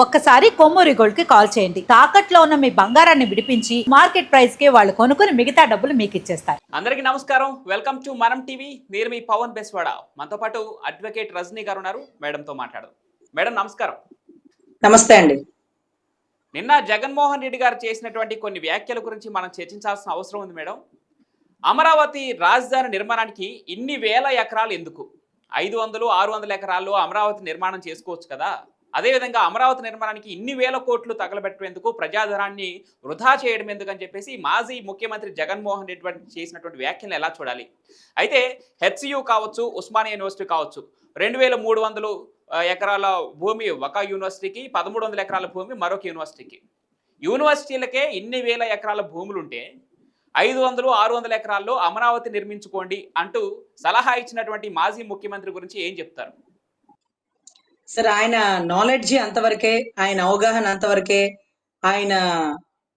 ఒక్కసారి కొమ్మూరి గోల్డ్కి కాల్ చేయండి. తాకట్లో ఉన్న మీ బంగారాన్ని విడిపించి మార్కెట్ ప్రైస్కి వాళ్ళు కొనుక్కుని మిగతా డబ్బులు మీకు ఇచ్చేస్తారు. అందరికీ నమస్కారం. వెల్కమ్ టు మనం టీవీ నేను మీ పవన్ బెస్వాడ. మనతో పాటు అడ్వకేట్ రజనీ గారు ఉన్నారు. మేడంతో మాట్లాడదాం. మేడం నమస్కారం. నమస్తే అండి. నిన్న జగన్మోహన్ రెడ్డి గారు చేసినటువంటి కొన్ని వ్యాఖ్యల గురించి మనం చర్చించాల్సిన అవసరం ఉంది మేడం అమరావతి రాజధాని నిర్మాణానికి ఇన్ని వేల ఎకరాలు ఎందుకు? ఐదు వందలు ఆరు వందల ఎకరాల్లో అమరావతి నిర్మాణం చేసుకోవచ్చు కదా? అదేవిధంగా అమరావతి నిర్మాణానికి ఇన్ని వేల కోట్లు తగలబెట్టేందుకు ప్రజాధనాన్ని వృధా చేయడం ఎందుకని చెప్పేసి మాజీ ముఖ్యమంత్రి జగన్మోహన్ రెడ్డి చేసినటువంటి వ్యాఖ్యలను ఎలా చూడాలి? అయితే హెచ్సియు కావచ్చు ఉస్మానియా యూనివర్సిటీ కావచ్చు రెండు వేల మూడు వందలు ఎకరాల భూమి ఒక యూనివర్సిటీకి పదమూడు వందల ఎకరాల భూమి మరొక యూనివర్సిటీకి. యూనివర్సిటీలకే ఇన్ని వేల ఎకరాల భూములుంటే ఐదు వందలు ఆరు వందల ఎకరాల్లో అమరావతి నిర్మించుకోండి అంటూ సలహా ఇచ్చినటువంటి మాజీ ముఖ్యమంత్రి గురించి ఏం చెప్తారు? సార్ ఆయన నాలెడ్జి అంతవరకే ఆయన అవగాహన అంతవరకే ఆయన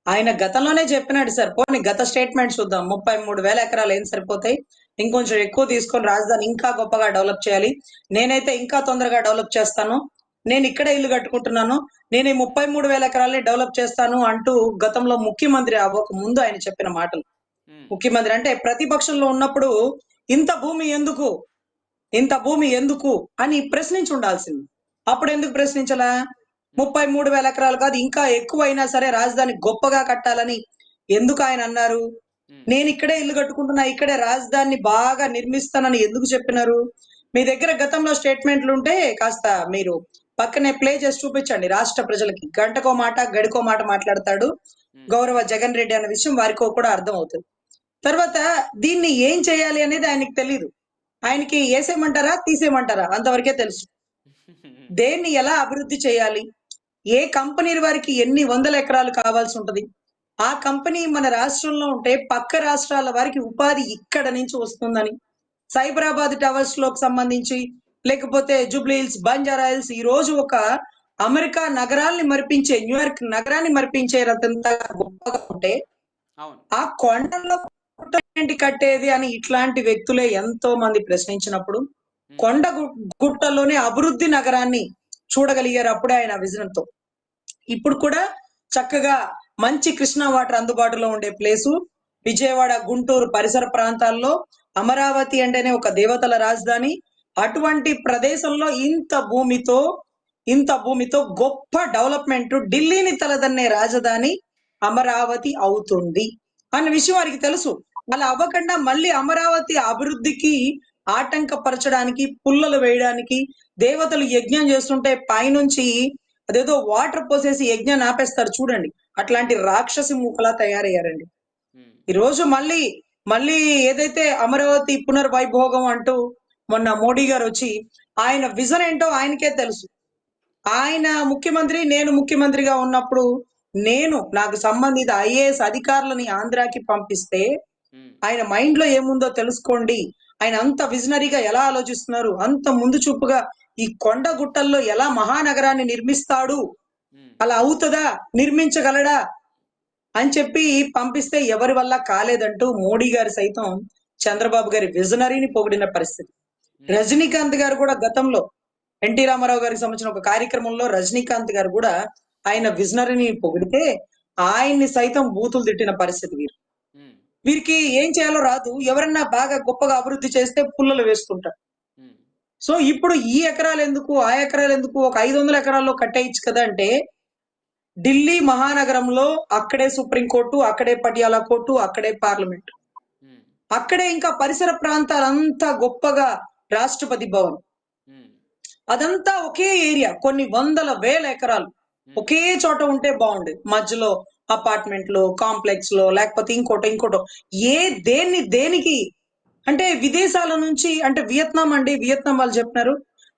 ఆయన గతంలోనే చెప్పినాడు సార్. పోనీ గత స్టేట్మెంట్ చూద్దాం. ముప్పై మూడు వేల ఎకరాలు ఏం సరిపోతాయి? ఇంకొంచెం ఎక్కువ తీసుకొని రాజధాని ఇంకా గొప్పగా డెవలప్ చేయాలి. నేనైతే ఇంకా తొందరగా డెవలప్ చేస్తాను. నేను ఇక్కడే ఇల్లు కట్టుకుంటున్నాను. నేను ఈ ముప్పై మూడు వేల ఎకరాలని డెవలప్ చేస్తాను అంటూ గతంలో ముఖ్యమంత్రి అవ్వక ముందు ఆయన చెప్పిన మాటలు. ముఖ్యమంత్రి అంటే ప్రతిపక్షంలో ఉన్నప్పుడు ఇంత భూమి ఎందుకు? ఇంత భూమి ఎందుకు? అని ప్రశ్నించి ఉండాల్సింది. అప్పుడు ఎందుకు ప్రశ్నించాలా? ముప్పై మూడు వేల ఎకరాలు కాదు ఇంకా ఎక్కువ అయినా సరే రాజధాని గొప్పగా కట్టాలని ఎందుకు ఆయన అన్నారు? నేను ఇక్కడే ఇల్లు కట్టుకుంటున్నా ఇక్కడే రాజధానిని బాగా నిర్మిస్తానని ఎందుకు చెప్పినారు? మీ దగ్గర గతంలో స్టేట్మెంట్లు ఉంటే కాస్త మీరు పక్కనే ప్లే చేసి చూపించండి. రాష్ట్ర ప్రజలకి గంటకో మాట గడికో మాట మాట్లాడతాడు గౌరవ జగన్ రెడ్డి అనే విషయం వారికో కూడా అర్థం అవుతుంది తర్వాత దీన్ని ఏం చేయాలి అనేది ఆయనకి తెలియదు ఆయనకి వేసేయమంటారా తీసేయమంటారా? అంతవరకే తెలుసు. దేన్ని ఎలా అభివృద్ధి చేయాలి? ఏ కంపెనీ వారికి ఎన్ని వందల ఎకరాలు కావాల్సి ఉంటది? ఆ కంపెనీ మన రాష్ట్రంలో ఉంటే పక్క రాష్ట్రాల వారికి ఉపాధి ఇక్కడ నుంచి వస్తుందని. సైబరాబాద్ టవర్స్లోకి సంబంధించి లేకపోతే జూబ్లీ హిల్స్ బంజారా హిల్స్ ఈ రోజు ఒక అమెరికా నగరాల్ని మరిపించే న్యూయార్క్ నగరాన్ని మరిపించే రతంతా గొప్పగా ఉంటే ఆ కొండల్లో కట్టేది అని ఇట్లాంటి వ్యక్తులే ఎంతో మంది ప్రశ్నించినప్పుడు కొండ గుట్టల్లోనే గుట్టలోనే అభివృద్ధి నగరాన్ని చూడగలిగారు అప్పుడే ఆయన విజనంతో. ఇప్పుడు కూడా చక్కగా మంచి కృష్ణా వాటర్ అందుబాటులో ఉండే ప్లేసు. విజయవాడ గుంటూరు పరిసర ప్రాంతాల్లో అమరావతి అంటేనే ఒక దేవతల రాజధాని. అటువంటి ప్రదేశంలో ఇంత భూమితో ఇంత భూమితో గొప్ప డెవలప్మెంట్ ఢిల్లీని తలదన్నే రాజధాని అమరావతి అవుతుంది. అన్న విషయం వారికి తెలుసు. అలా అవ్వకుండా మళ్ళీ అమరావతి అభివృద్ధికి ఆటంకపరచడానికి పుల్లలు వేయడానికి దేవతలు యజ్ఞం చేస్తుంటే పైనుంచి అదేదో వాటర్ పోసేసి యజ్ఞాన్ని ఆపేస్తారు చూడండి. అట్లాంటి రాక్షసి మూకలా తయారయ్యారండి. ఉమ్, ఈ రోజు మళ్ళీ మళ్ళీ ఏదైతే అమరావతి పునర్వైభోగం అంటూ మొన్న మోడీ గారు వచ్చి ఆయన విజన్ ఏంటో ఆయనకే తెలుసు. ఆయన ముఖ్యమంత్రి నేను ముఖ్యమంత్రిగా ఉన్నప్పుడు నేను నాకు సంబంధిత ఐఏఎస్ అధికారులని ఆంధ్రాకి పంపిస్తే ఆయన మైండ్లో ఏముందో తెలుసుకోండి. ఆయన అంత విజనరీగా ఎలా ఆలోచిస్తున్నారు? అంత ముందు చూపుగా ఈ కొండ గుట్టల్లో ఎలా మహానగరాన్ని నిర్మిస్తాడు? అలా అవుతుందా? నిర్మించగలడా? అని చెప్పి పంపిస్తే ఎవరి వల్ల కాలేదంటూ మోడీ గారు సైతం చంద్రబాబు గారి విజనరీని పొగిడిన పరిస్థితి. రజనీకాంత్ గారు కూడా గతంలో ఎన్టీ రామారావు గారికి సంబంధించిన ఒక కార్యక్రమంలో రజనీకాంత్ గారు కూడా ఆయన విజనరీని పొగిడితే ఆయన్ని సైతం బూతులు తిట్టిన పరిస్థితి వీరు. వీరికి ఏం చేయాలో రాదు. ఎవరన్నా బాగా గొప్పగా అభివృద్ధి చేస్తే పుల్లలు వేస్తుంటారు. సో ఇప్పుడు ఈ ఎకరాలు ఎందుకు ఆ ఎకరాలు ఎందుకు ఒక ఐదు వందల ఎకరాల్లో కట్టేయచ్చు కదా అంటే ఢిల్లీ మహానగరంలో అక్కడే సుప్రీంకోర్టు అక్కడే పటియాలా కోర్టు అక్కడే పార్లమెంట్. అక్కడే ఇంకా పరిసర ప్రాంతాలంతా గొప్పగా రాష్ట్రపతి భవన్. అదంతా ఒకే ఏరియా కొన్ని వందల వేల ఎకరాలు. ఒకే చోట ఉంటే బాగుండేది. మధ్యలో అపార్ట్మెంట్లు కాంప్లెక్స్లో లేకపోతే ఇంకోటో ఇంకోటో. ఏ దేన్ని దేనికి? అంటే విదేశాల నుంచి అంటే వియత్నాం అండి వియత్నాం వాళ్ళు చెప్పినారు.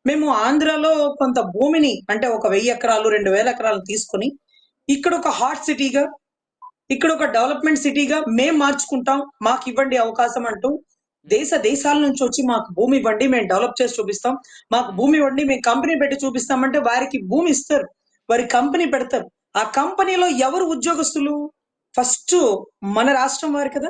మేము ఆంధ్రాలో కొంత భూమిని అంటే ఒక వెయ్యి ఎకరాలు రెండు వేల ఎకరాలు తీసుకొని ఇక్కడ ఒక హాట్ సిటీగా ఇక్కడ ఒక డెవలప్మెంట్ సిటీగా మేము మార్చుకుంటాం మాకు ఇవ్వండి అవకాశం అంటూ దేశ దేశాల నుంచి వచ్చి మాకు భూమి ఇవ్వండి మేము డెవలప్ చేసి చూపిస్తాం. మాకు భూమి ఇవ్వండి మేము కంపెనీ పెట్టి చూపిస్తామంటే వారికి భూమి ఇస్తారు. వారి కంపెనీ పెడతారు. ఆ కంపెనీలో ఎవరు ఉద్యోగస్తులు? ఫస్ట్ మన రాష్ట్రం వారు కదా.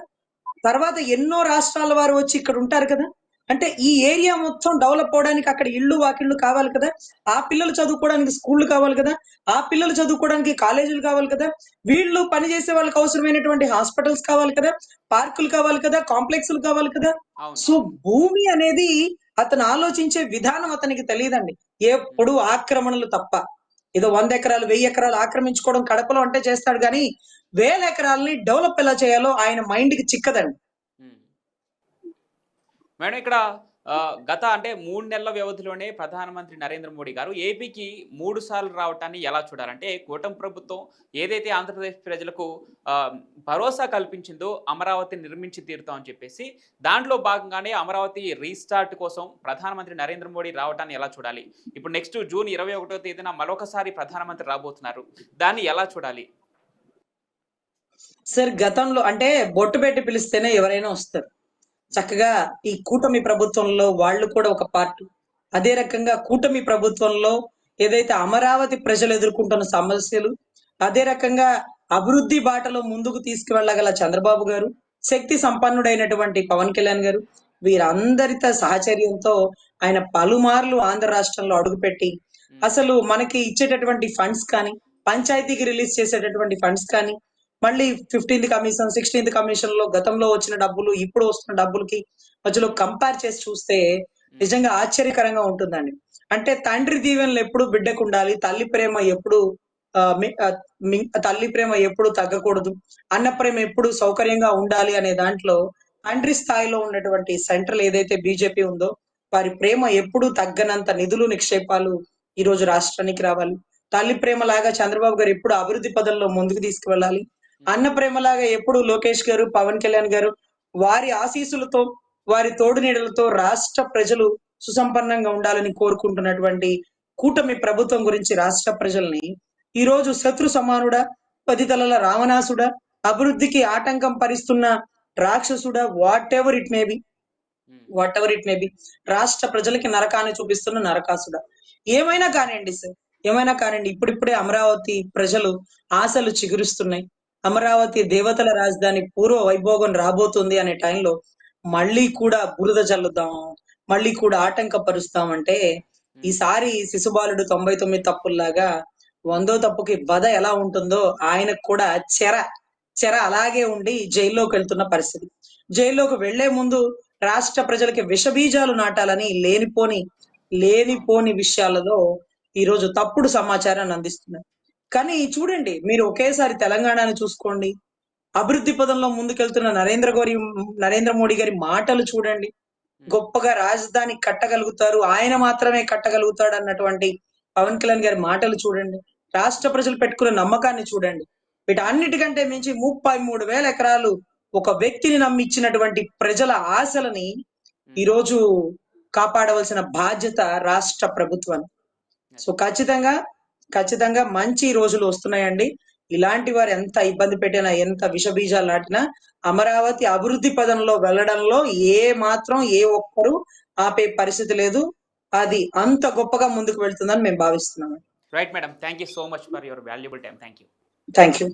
తర్వాత ఎన్నో రాష్ట్రాల వారు వచ్చి ఇక్కడ ఉంటారు కదా. అంటే ఈ ఏరియా మొత్తం డెవలప్ అవడానికి అక్కడ ఇళ్ళు వాకిళ్ళు కావాలి కదా. ఆ పిల్లలు చదువుకోవడానికి స్కూళ్ళు కావాలి కదా. ఆ పిల్లలు చదువుకోవడానికి కాలేజీలు కావాలి కదా. వీళ్ళు పనిచేసే వాళ్ళకి అవసరమైనటువంటి హాస్పిటల్స్ కావాలి కదా. పార్కులు కావాలి కదా. కాంప్లెక్స్లు కావాలి కదా. సో భూమి అనేది అతను ఆలోచించే విధానం అతనికి తెలియదండి. ఎప్పుడు ఆక్రమణలు తప్ప. ఏదో వంద ఎకరాలు వెయ్యి ఎకరాలు ఆక్రమించుకోవడం కడపలో అంటే చేస్తాడు కానీ వేల ఎకరాలని డెవలప్ ఎలా చేయాలో ఆయన మైండ్కి చిక్కదండి మేడం ఇక్కడ గత అంటే మూడు నెలల వ్యవధిలోనే ప్రధానమంత్రి నరేంద్ర మోడీ గారు ఏపీకి మూడు సార్లు రావటాన్ని ఎలా చూడాలంటే కూటమి ప్రభుత్వం ఏదైతే ఆంధ్రప్రదేశ్ ప్రజలకు భరోసా కల్పించిందో అమరావతి నిర్మించి తీరుతామని చెప్పేసి దాంట్లో భాగంగానే అమరావతి రీస్టార్ట్ కోసం ప్రధానమంత్రి నరేంద్ర మోడీ రావటాన్ని ఎలా చూడాలి? ఇప్పుడు నెక్స్ట్ జూన్ ఇరవై ఒకటో తేదీన మరొకసారి ప్రధానమంత్రి రాబోతున్నారు. దాన్ని ఎలా చూడాలి? సార్ గతంలో అంటే బొట్టు పెట్టి పిలిస్తేనే ఎవరైనా వస్తారు. చక్కగా ఈ కూటమి ప్రభుత్వంలో వాళ్ళు కూడా ఒక పార్ట్. అదే రకంగా కూటమి ప్రభుత్వంలో ఏదైతే అమరావతి ప్రజలు ఎదుర్కొంటున్న సమస్యలు అదే రకంగా అభివృద్ధి బాటలో ముందుకు తీసుకువెళ్ళగల చంద్రబాబు గారు శక్తి సంపన్నుడైనటువంటి పవన్ కళ్యాణ్ గారు వీరందరితో సహచర్యంతో ఆయన పలుమార్లు ఆంధ్ర రాష్ట్రంలో అడుగుపెట్టి అసలు మనకి ఇచ్చేటటువంటి ఫండ్స్ కానీ పంచాయతీకి రిలీజ్ చేసేటటువంటి ఫండ్స్ కానీ మళ్ళీ ఫిఫ్టీన్త్ కమిషన్ సిక్స్టీన్త్ కమిషన్లో గతంలో వచ్చిన డబ్బులు ఇప్పుడు వస్తున్న డబ్బులకి మధ్యలో కంపేర్ చేసి చూస్తే నిజంగా ఆశ్చర్యకరంగా ఉంటుందండి. అంటే తండ్రి దీవెనలు ఎప్పుడు బిడ్డకు ఉండాలి తల్లి ప్రేమ ఎప్పుడు ఆ, మి- తల్లి ప్రేమ ఎప్పుడు తగ్గకూడదు అన్న ప్రేమ ఎప్పుడు సౌకర్యంగా ఉండాలి అనే దాంట్లో తండ్రి స్థాయిలో ఉన్నటువంటి సెంట్రల్ ఏదైతే బీజేపీ ఉందో వారి ప్రేమ ఎప్పుడు తగ్గనంత నిధులు నిక్షేపాలు ఈ రోజు రాష్ట్రానికి రావాలి. తల్లి ప్రేమ లాగా చంద్రబాబు గారు ఎప్పుడు అభివృద్ధి పదంలో ముందుకు తీసుకువెళ్ళాలి. అన్న ప్రేమలాగా ఎప్పుడు లోకేష్ గారు పవన్ కళ్యాణ్ గారు వారి ఆశీస్సులతో వారి తోడు నీడలతో రాష్ట్ర ప్రజలు సుసంపన్నంగా ఉండాలని కోరుకుంటున్నటువంటి కూటమి ప్రభుత్వం గురించి రాష్ట్ర ప్రజల్ని ఈ రోజు శత్రు సమానుడా పది తలల రావణాసుడా అభివృద్ధికి ఆటంకం పరిస్తున్న రాక్షసుడా whatever it may be whatever it may be రాష్ట్ర ప్రజలకి నరకాన్ని చూపిస్తున్న నరకాసుడ. ఏమైనా కానివ్వండి సార్ ఏమైనా కానివ్వండి ఇప్పుడిప్పుడే అమరావతి ప్రజలు ఆశలు చిగురుస్తున్నాయి. అమరావతి దేవతల రాజధాని పూర్వ వైభోగం రాబోతుంది అనే టైంలో మళ్ళీ కూడా బురద జల్లుదాం మళ్ళీ కూడా ఆటంకపరుస్తాం అంటే ఈసారి శిశుబాలుడు తొంభై తొమ్మిది తప్పుల్లాగా వందో తప్పుకి వధ ఎలా ఉంటుందో ఆయనకు కూడా చెర చెర అలాగే ఉండి జైల్లోకి వెళ్తున్న పరిస్థితి. జైల్లోకి వెళ్ళే ముందు రాష్ట్ర ప్రజలకి విషబీజాలు నాటాలని లేనిపోని లేనిపోని విషయాలలో ఈ రోజు తప్పుడు సమాచారాన్ని అందిస్తున్నారు. కానీ చూడండి మీరు ఒకేసారి తెలంగాణని చూసుకోండి. అభివృద్ధి పదంలో ముందుకెళ్తున్న నరేంద్ర గోరి నరేంద్ర మోడీ గారి మాటలు చూడండి. గొప్పగా రాజధాని కట్టగలుగుతారు ఆయన మాత్రమే కట్టగలుగుతాడు అన్నటువంటి పవన్ కళ్యాణ్ గారి మాటలు చూడండి. రాష్ట్ర ప్రజలు పెట్టుకున్న నమ్మకాన్ని చూడండి. వీటన్నిటికంటే మించి ముప్పై మూడు వేల ఎకరాలు ఒక వ్యక్తిని నమ్మిచ్చినటువంటి ప్రజల ఆశలని ఈ రోజు కాపాడవలసిన బాధ్యత రాష్ట్ర ప్రభుత్వాన్ని సో ఖచ్చితంగా ఖచ్చితంగా మంచి రోజులు వస్తున్నాయండి. ఇలాంటి వారు ఎంత ఇబ్బంది పెట్టినా ఎంత విషబీజాలు నాటినా అమరావతి అభివృద్ధి పదంలో వెళ్ళడంలో ఏ మాత్రం ఏ ఒక్కరు ఆపే పరిస్థితి లేదు. అది అంత గొప్పగా ముందుకు వెళ్తుందని మేము భావిస్తున్నాము right madam thank you so much for your valuable time thank you thank you